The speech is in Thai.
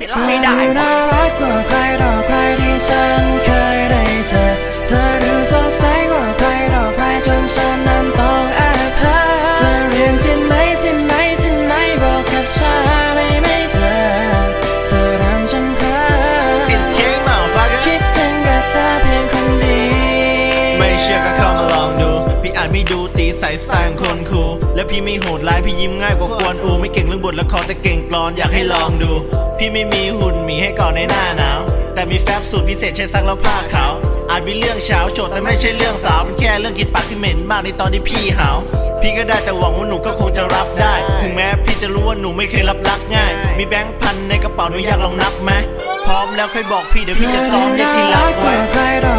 เห็นรับไม่ได้น่ารักกว่าใครต่อใครที่ฉันเคยได้เจอเธอดูสดใสกว่าใครต่อใครจนฉันนั้นต้องแอบหาเธอเรียนที่ไหนที่ไหนที่ไหนบอกกับฉันได้ไหมเธอเธอทำฉันเพ้อ It's King motherfucker คิดถึงแต่เธอเพียงคนเดียวไม่เชื่อก็เข้ามาลองดู พี่อ่านไม่ดูตีใส่สไตล์ของคนคูและพี่ไม่โหดร้ายพี่ยิ้มง่ายกว่ากวนอูไม่เก่งเรื่องบทละครแต่เก่งกลอนอยากให้ลองดู พี่ไม่มีหุ่นมีให้ก่อนในหน้าหนาว แต่มีแฟบสูตรพิเศษใช้ซักแล้วผ้าขาวอาจมีเรื่องเช้าโจทย์แต่ไม่ใช่เรื่องสาวเป็นแค่เรื่องกินปากที่เหม็นมากในตอนที่พี่หาวพี่ก็ได้แต่หวังว่าหนูก็คงจะรับได้ ถึงแม้พี่จะรู้ว่าหนูไม่เคยรับรักง่าย มีแบงค์พันในกระเป๋าหนูอยากลองนับไหมพร้อมแล้วค่อยบอกพี่เดี๋ยวพี่จะซ้อมเรียกที่รัรักกกไว้